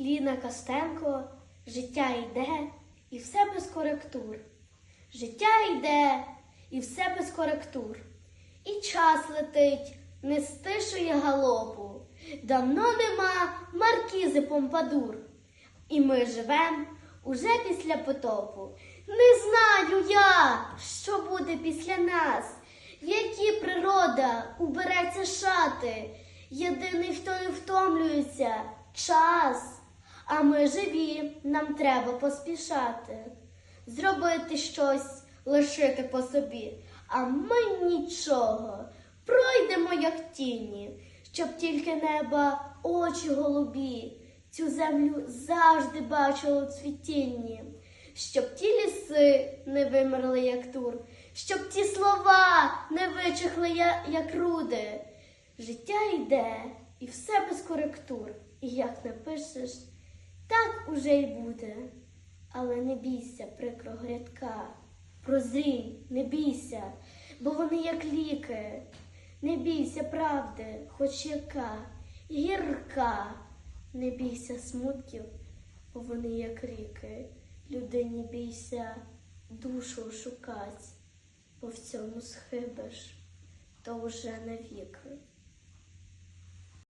Ліна Костенко, життя йде і все без коректур. Життя йде і все без коректур. І час летить, не стишує галопу. Давно нема маркізи Помпадур. І ми живем уже після потопу. Не знаю я, що буде після нас, які природа убереться шати. Єдиний, хто не втомлюється, час. А ми живі, нам треба поспішати. Зробити щось, лишити по собі. А ми нічого. Пройдемо, як тіні, щоб тільки неба очі голубі, цю землю завжди бачили у цвітінні, щоб ті ліси не вимерли, як тур, щоб ті слова не вичихли, як руди. Життя йде, і все без коректур. І як напишеш, так уже й буде. Але не бійся прикрого рядка, прозрій, не бійся, бо вони як ліки. Не бійся правди, хоч яка, гірка. Не бійся смутків, бо вони як ріки. Людині бійся душу шукать, бо в цьому схибиш, то вже навіки.